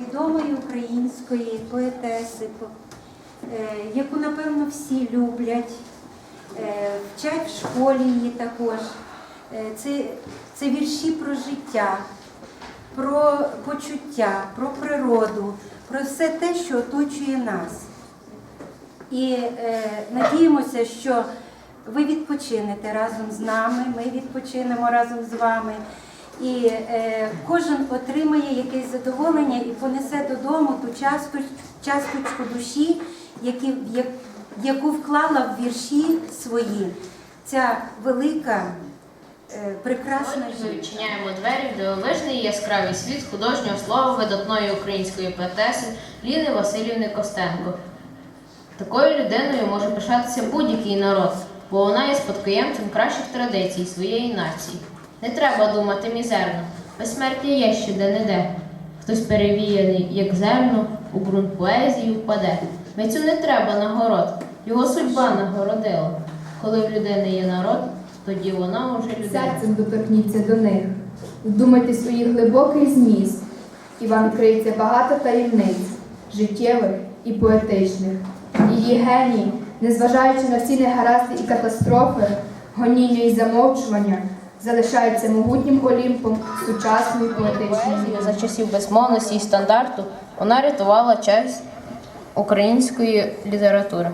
відомої української поетеси, е, яку, напевно, всі люблять, е, вчать в школі її також. Е, Це, це вірші про життя, про почуття, про природу, про все те, що оточує нас. І е, надіємося, що ви відпочинете разом з нами, ми відпочинемо разом з вами. І е, кожен отримає якесь задоволення і понесе додому ту часточку душі, які, як- яку вклала в вірші свої. Ця велика, е, прекрасна Сьогодні ми відчиняємо двері в дивовижний яскравий світ художнього слова видатної української поетеси Ліни Васильівни Костенко. Такою людиною може пишатися будь-який народ, бо вона є спадкоємцем кращих традицій своєї нації. Не треба думати мізерно, безсмертя є ще де-не-де. Хтось перевіяний, як зерно, у ґрунт поезії впаде. Митцю не треба нагород, його судьба нагородила. Коли в людини є народ, тоді вона уже людина. Серцем доторкніться до них, вдумайтесь у їх глибокий зміст, і вам відкриється багато таємниць, життєвих і поетичних. Її геній, незважаючи на всі негаразди і катастрофи, гоніння і замовчування, залишається могутнім олімпом сучасної поетичної за часів безмовності і стандарту вона рятувала честь української літератури.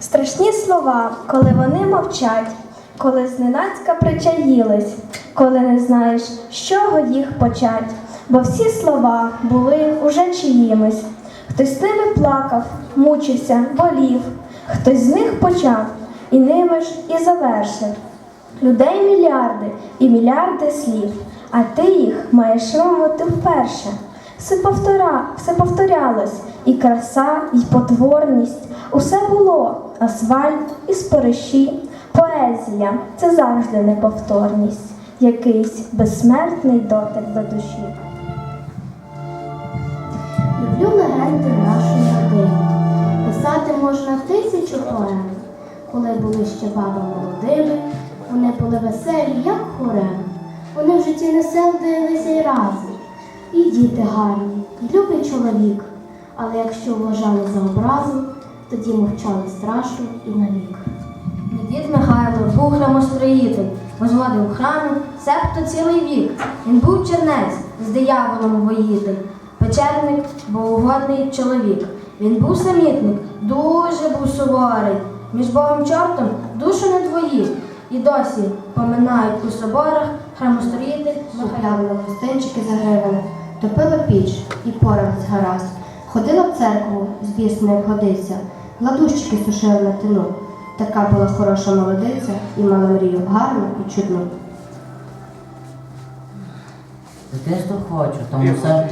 Страшні слова, коли вони мовчать, коли зненацька причаїлись, коли не знаєш, з чого їх почать, бо всі слова були уже чиїмись. Хтось з ними плакав, мучився, болів, хтось з них почав, і ними ж і завершив. Людей мільярди і мільярди слів, а ти їх маєш вимовити вперше. Все повтора, все повторялось, і краса, і потворність. Усе було асфальт і спориші. Поезія це завжди неповторність, якийсь безсмертний дотик до душі. Можна тисячу поем. Коли були ще баби молодими, вони були веселі, як хорем. Вони в житті не сердилися й разом. І діти гарні, і любий чоловік. Але якщо вважали за образу, тоді мовчали страшно і навік. Дід Михайло був храмостроїтель, возводив храми, себто цілий вік. Він був чернець, з дияволом воїтель. Печерник був угодний чоловік. Він був самітник, дуже був суворий. Між Богом чортом душу не двоїв. І досі поминають у соборах храмостроїтель Михайляли на гостинчики загривали, топила піч і поравець гаразд. Ходила в церкву, звісно, як годиться, гладущики сушили на тину. Така була хороша молодиця і мала мрію гарну і чудну. Дитинство хочу, там усе.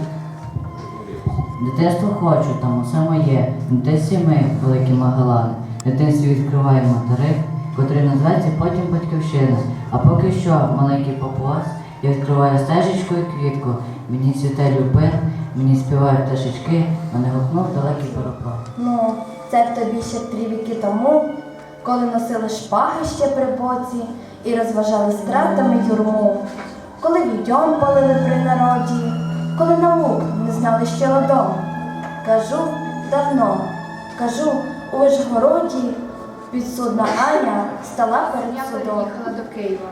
Дитинство хочу, там усе моє. В дитинстві ми, великі Магелани. В дитинстві відкриваємо материк, котрий називається потім батьківщина. А поки що маленький папуас, я відкриваю стежечку і квітку. Мені цвіте любин, мені співають пташечки, мене гукнув далекий пароплав. Ну, це в тобі ще три віки тому, коли носили шпаги ще при боці і розважали стратами юрму, коли відьом палили при народі, коли наук не знали ще ладом. Кажу давно, кажу у Вишгороді, підсудна Аня стала Я перед судом. приїхала до Києва.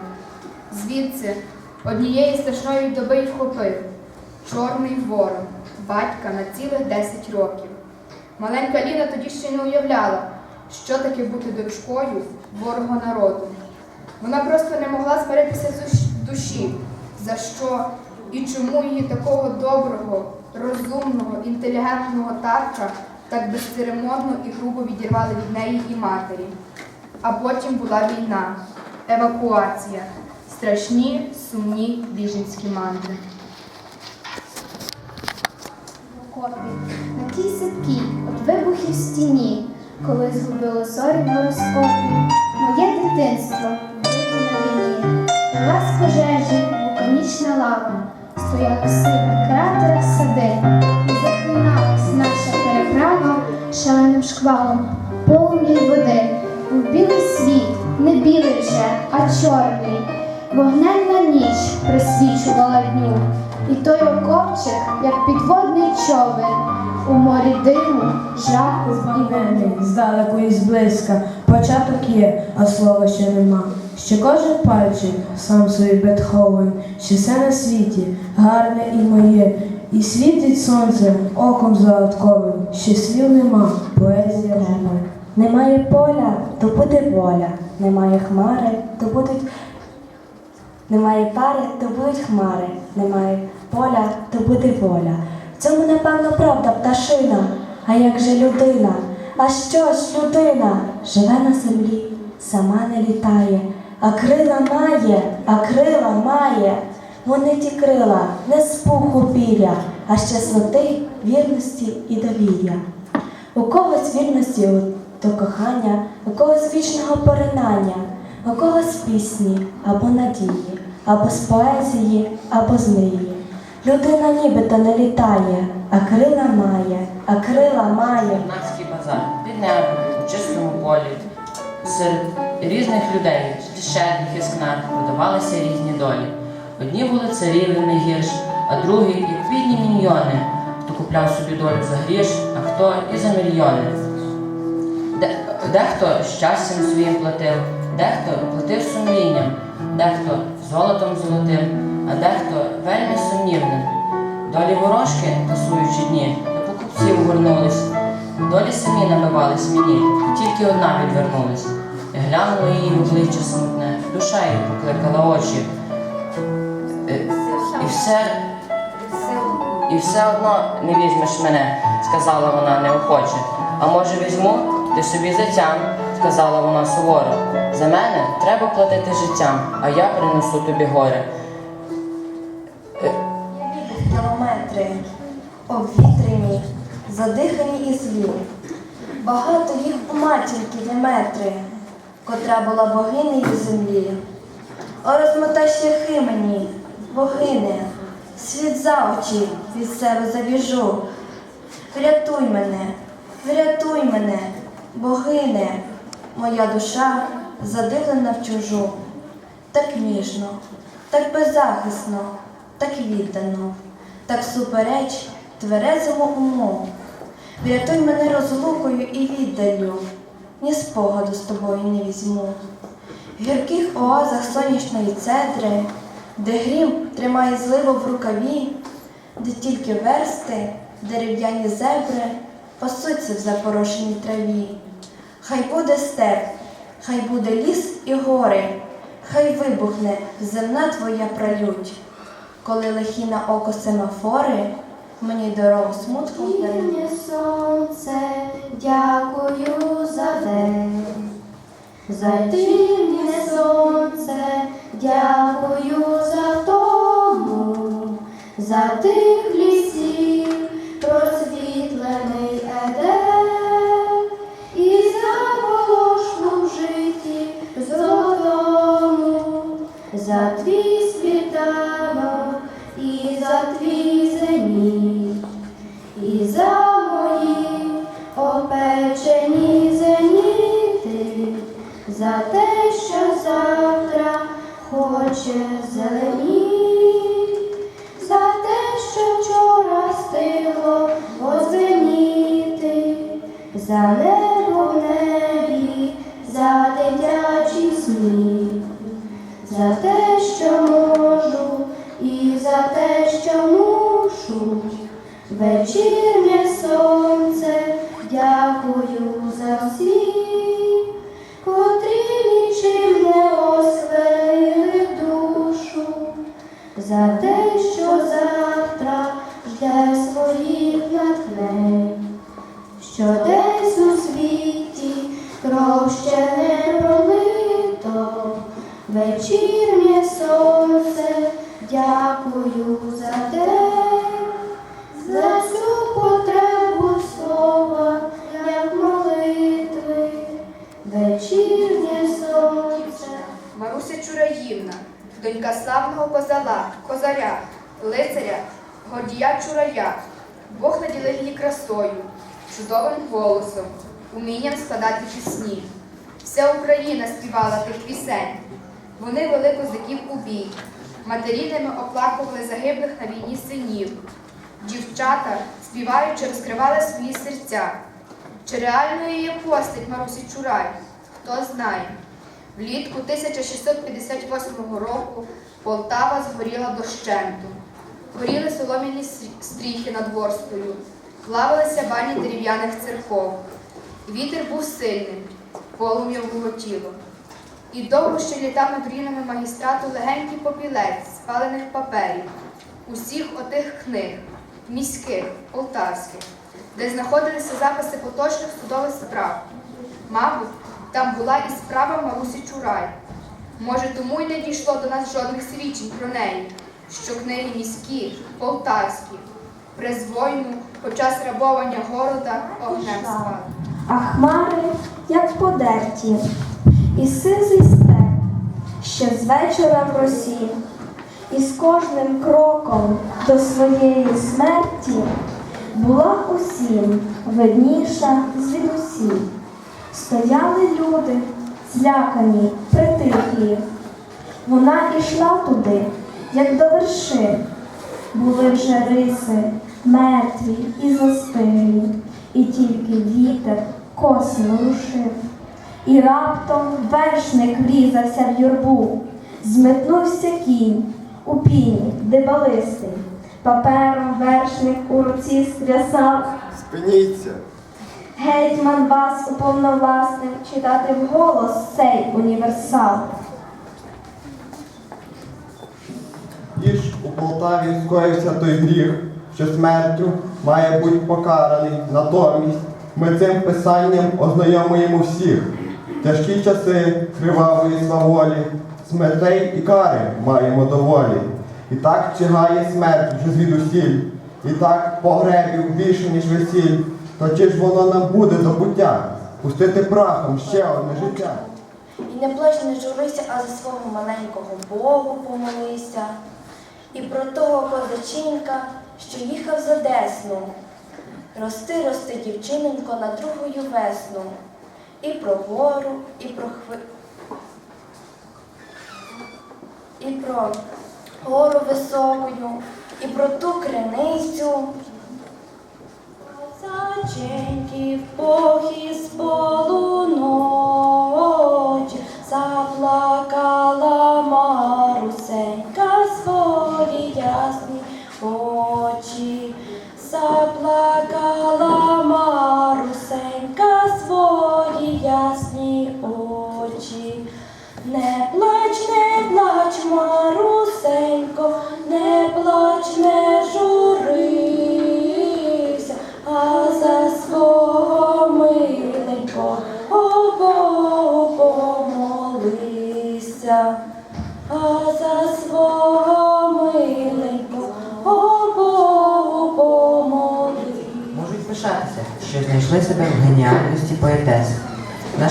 Звідси однієї страшної доби й вхопив чорний ворон, батька на цілих 10 років. Маленька Ліна тоді ще не уявляла, що таке бути дочкою ворога народу. Вона просто не могла змиритися з душі, за що і чому її такого доброго, розумного, інтелігентного татка так безцеремонно і грубо відірвали від неї і матері. А потім була війна, евакуація, страшні, сумні біженські мандри. на тій сипкій, от вибухів стіні, коли згубило зорі гороскопі, моє дитинство на війні, Лила з пожежі, вулканічна лава, стояли в сивих кратерах сади, і захлиналась наша переправа шаленим шквалом полум'я й води, в білий світ, не білий вже, а чорний, Вогненна ніч присвічувала дню, і той окопчик, як підводний човен, у морі диму, жаху і вини. Здалеку і зблизька, початок є, а слова ще нема. Ще кожен пальчик, сам собі Бетховен, що все на світі, гарне і моє, і світить сонце оком загадковим, ще слів нема, поезія живе. Немає поля, то буде воля. Немає хмари, то будуть. Немає пари, то будуть хмари. Немає поля, то буде воля. В цьому, напевно, правда пташина. А як же людина? А що ж людина? Живе на землі, сама не літає, а крила має, а крила має. Вони ті крила не з пуху піря, а з чесноти, вірності і довір'я. У когось вірності до кохання, у когось вічного поринання, у когось пісні або надії, або з поезії, або з мрії. Людина нібито не літає, а крила має, а крила має. Юнацький базар під небом, у чистому полі. Серед різних людей, щедрих і скнар, продавалися різні долі. Одні були не гірш, а другі, як бідні міньйони, хто купляв собі долю за гріш, а хто і за мільйони. Дехто щастям своїм платив, дехто платив сумлінням, дехто золотом золотим, а дехто вельми сумнівним. Долі ворожки, тасуючи дні, до покупців горнулись, долі самі набивались мені, тільки одна відвернулась. Глянула її в обличчя смутне, душа її покликала очі. Е, І все, і все одно не візьмеш мене, сказала вона неохоче. А може візьму, ти собі затям, сказала вона суворо. За мене треба платити життям, а я принесу тобі горе. Я Кілометри, обвітрені, задихані і злі. Багато їх у матінки Деметри, котра була богинею землі. О, розмотай шляхи мені, богине, світ за очі від себе завіжу. Врятуй мене, врятуй мене, богине, моя душа задивлена в чужу. Так ніжно, так беззахисно, так віддано, так супереч тверезому уму. Врятуй мене розлукою і віддалю, ні спогаду з тобою не візьму. В гірких оазах сонячної цедри, де грім тримає зливу в рукаві, де тільки версти, дерев'яні зебри пасуться в запорошеній траві. Хай буде степ, хай буде ліс і гори, хай вибухне земна твоя пралють. Коли лихі на око семафори, мені дорогу смутку. Вільне сонце, дякую за день. За тінне сонце, дякую за тому, за тих лісів, Вечірнє сонце, дякую за всіх, котрі нічим не освеїли душу, за те, що завтра жде своїх натхнень, що десь у світі кров ще не пролито, вечірнє сонце, дякую донька славного козала, козаря, лицаря, гордія Чурая. Бог наділив її красою, чудовим голосом, умінням складати пісні. Вся Україна співала тих пісень. Вони вели козаків у бій. Матері ними оплакували загиблих на війні синів. Дівчата, співаючи, розкривали свої серця. Чи реальною є постать Марусі Чурай? Хто знає. Влітку 1658 року Полтава згоріла дощенту. Горіли солом'яні стріхи над Ворскою, плавилися бані дерев'яних церков. Вітер був сильним, полум'я гулотіло. І довго ще літав над руїнами магістрату легенький попілець спалених паперів, усіх отих книг, міських, полтавських, де знаходилися записи поточних судових справ. Мабуть, там була і справа Марусі Чурай. Може, тому й не дійшло до нас жодних свідчень про неї, що книги міські, полтавські, призвойну, під час рабовання города огнем спали. А хмари, як подерті, і сизий степ, ще з вечора в росі, і з кожним кроком до своєї смерті була усім видніша звідусіль. Стояли люди, злякані, притихлі. Вона ішла туди, як до вершин. Були вже риси, мертві і застиглі, і тільки вітер коси ворушив. І раптом вершник врізався в юрбу, зметнувся кінь у піні, дебалистий. Папером вершник у руці стрясав, Спиніться. Гетьман вас уповновласнив читати вголос цей універсал. І ж у Полтаві скоївся той гріх, що смертю має бути покараний. Натомість ми цим писанням ознайомуємо всіх. Тяжкі часи кривавої сваволі, смертей і кари маємо доволі. І так чигає смерть вже звідусіль, і так погребів більше, ніж весіль. То чи ж воно нам буде до? Пустити прахом ще одне життя. І не плач, не журися, а за свого маленького Богу помолися. І про того козаченька, що їхав за Десну. Рости, рости, дівчинонько, на другою весну. І про гору, і про хви... І про гору високою, і про ту криницю. Заплакала Марусенька свої ясні очі, заплакала Марусенька свої ясні очі. Не плач, не плач, Марусенько,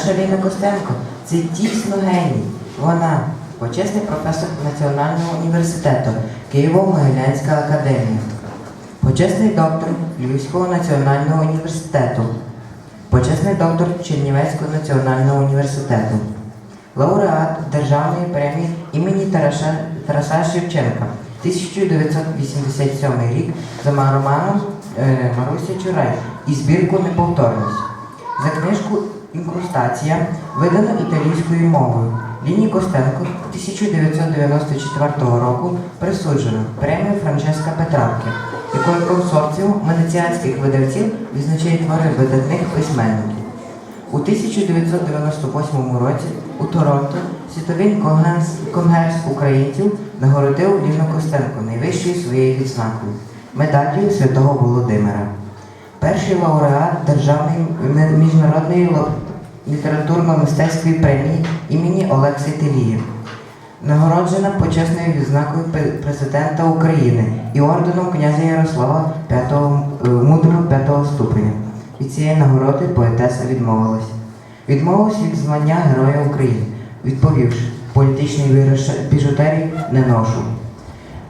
Наша Костенко. Це дійсно геній. Вона почесний професор Національного університету Києво-Могилянська академія, почесний доктор Львівського національного університету, почесний доктор Чернівецького національного університету, лауреат Державної премії імені Тараса, Тараса Шевченка. 1987 рік за романом е, Маруся Чурай і збірку Неповторність. За книжку Інкрустація видано італійською мовою. Ліні Костенко 1994 року присуджено премію Франческа Петрарки, якою консорціум венеціанських видавців відзначає твори видатних письменників. У 1998 році у Торонто Світовий конгрес українців нагородив Ліну Костенко найвищою своєю відзнакою медаллю Святого Володимира. Перший лауреат Державної міжнародної літературно-мистецької премії імені Олекси Телії. Нагороджена почесною відзнакою президента України і орденом князя Ярослава п'ятого е, мудрого п'ятого ступеня. Від цієї нагороди поетеса відмовилась. Відмовилась від звання Героя України, відповівши, політичний віриш- біжутерій не ношу.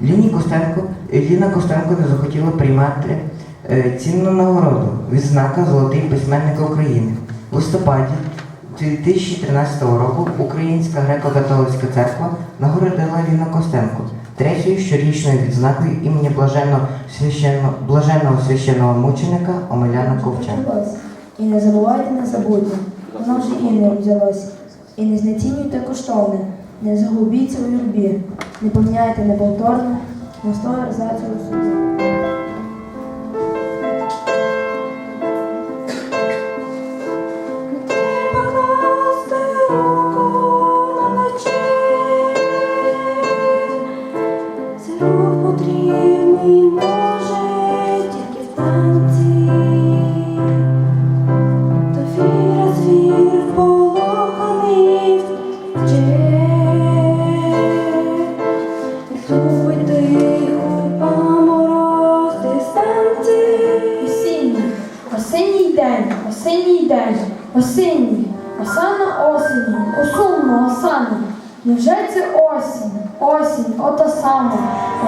Ліна Костенко не захотіла приймати цінну нагороду відзнака Золотий письменник України. В листопаді 2013 року Українська греко-католицька церква нагородила Ліну Костенко третьою щорічною відзнакою імені блаженного священного, блаженного священного мученика Омеляна Ковча. Ось. І не забувайте на забутнє, воно вже і не взялось. І не знецінюйте коштовне, не загубіться у юрбі, не поміняйте неповторне, на сто ерзацію у ото саме.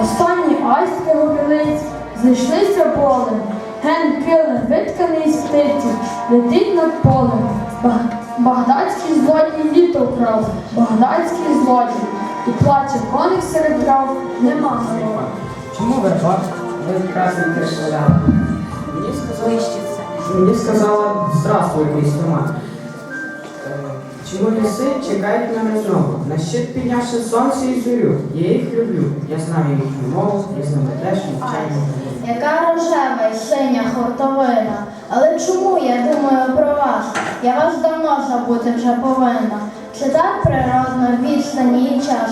Останні айстки гобілиць знайшлися полем. Ген килим витканий з птиці, летить над полем. Баг- Багдадський злодій літо вкрав, багдадський злодій. І плаче коник серед трав, нема слова. Чому ви бак? Ви красите шаля. Мені сказали, мені сказала здравствуй, Крістома. Чому ліси чекають мене знову? На щит піднявши сонце і зорю. Я їх люблю. Я знаю їхню мову, різними теж навчання. Яка рожева і синя хуртовина. Але чому я думаю про вас? Я вас давно забути вже повинна. Це так природно, відстані і час.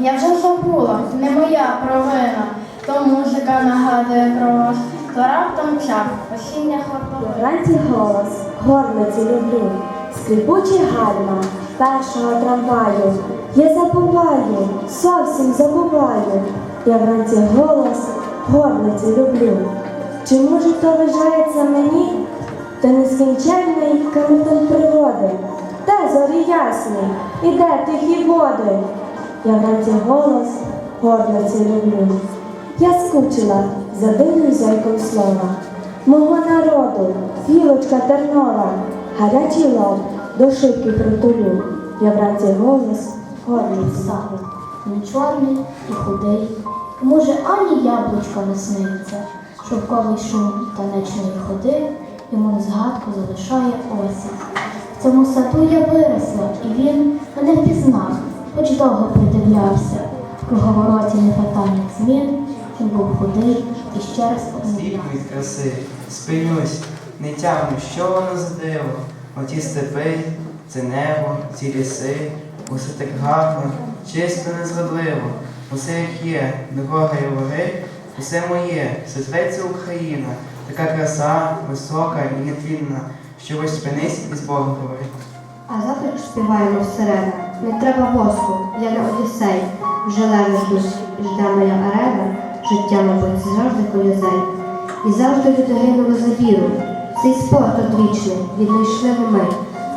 Я вже забула, не моя провина. То музика нагадує про вас, то раптом чак, осіння хуртовина. Вранці голос, горлиці люблю, скрипучі гальма першого трамваю. Я забуваю, зовсім забуваю. Я вранці голос, горлиці люблю. Чи може то вважається мені? Та нескінченний камертон природи, де зорі ясні, і де тихі води. Я вранці голос, горлиці люблю. Я скучила за дивним зайком слова, мого народу, гілочка тернова, гарячий лоб до шибки притулю. Я вранці голос, горлиць сагу. Він чорний і худий. Може, ані яблучко не сниться. Шовковий шум танечної ходи йому на згадку залишає осінь. В цьому саду я виросла, і він мене впізнав, хоч довго придивлявся. В круговороті непитальних змін він був худий і ще раз. Світ краси, спинюсь, не тямлю, що воно за диво. Оті степи, це небо, ці ліси, усе так гарно, чисто незрадливо. Усе як є, до дорога і ваги, усе моє, все зветься Україна, така краса, висока і нетлінна, що ось спинись і з Богом говори. А завтра співаємо всередину. Не треба воску, я не Одіссей. Вже ждуть, жде моя арена, життя, мабуть, завжди колізей. І завжди люди гинули за віру. Цей спорт одвічний, віднайшли ми.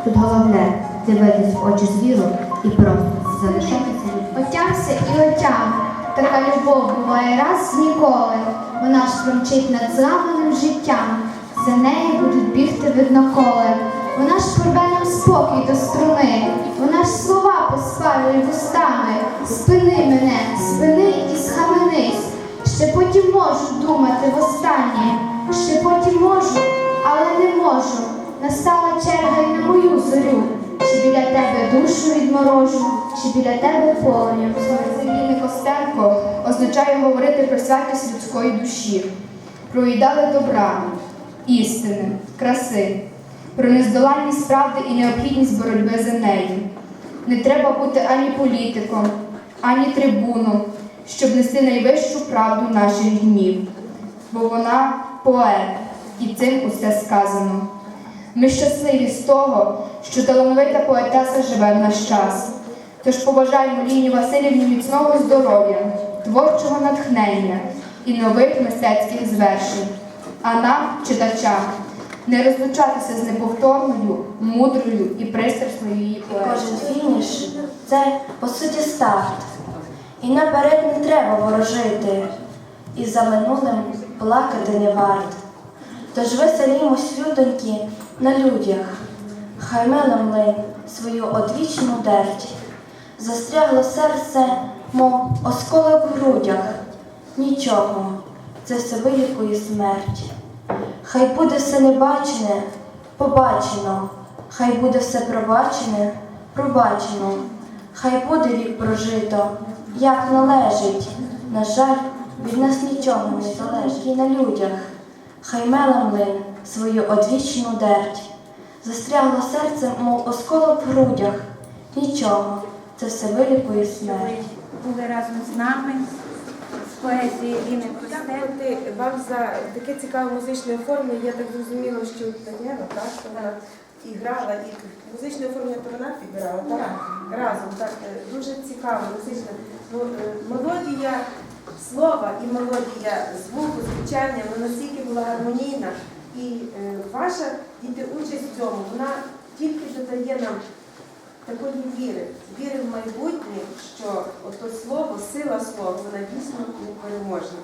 Тут головне дивитись в очі звіру і просто залишатися Отямся і отям. Така любов буває раз ніколи. Вона ж промчить над зламаним життям. За нею будуть бігти видноколи. Вона ж порве нам спокій до струни. Вона ж слова поспалює вустами. Спини мене, спини і схаменись. Ще потім можу думати востаннє. Ще потім можу, але не можу. Настала черга й на мою зорю. Чи біля тебе душу відморожу, чи біля тебе полум'я. Ліни Костенко означає говорити про святість людської душі, про ідеали добра, істини, краси, про нездоланність правди і необхідність боротьби за неї. Не треба бути ані політиком, ані трибуном, щоб нести найвищу правду наших днів, бо вона поет, і цим усе сказано. Ми щасливі з того, що талановита поетеса живе в наш час. Тож побажаємо Ліні Васильівні міцного здоров'я, творчого натхнення і нових мистецьких звершень. А нам, читачам, не розлучатися з неповторною, мудрою і пристрасною її поезією. кожен фініш це по суті старт. І наперед не треба ворожити, і за минулим плакати не варт. Тож веселімось, людоньки, на людях. хай меле млин свою одвічну дерть. Застрягло серце, мов осколок в грудях. Нічого, це все вилікує смерть. Хай буде все небачене, побачено, хай буде все пробачене, пробачено, хай буде вік прожито, як належить. На жаль, від нас нічого не залежить і на людях. Хай мела млин свою одвічну дерть. Застрягло серце, мов осколок в грудях. Нічого, це все вилікує смерть. Були разом з нами з поезією Ліни. Дякувати вам за таке цікаве музичне оформлення. Я так зрозуміла, що Тетяна, так, що вона і грала, і музичне оформлення то вона підбирала, так? Разом, так, е, дуже цікаво, музичне. Ну, е, Мелодія слова і мелодія звуку, звучання, вона настільки була гармонійна. І е, ваша діти участь в цьому, вона тільки додає нам такої віри, віри в майбутнє, що ото слово, сила слова, вона дійсно непереможна.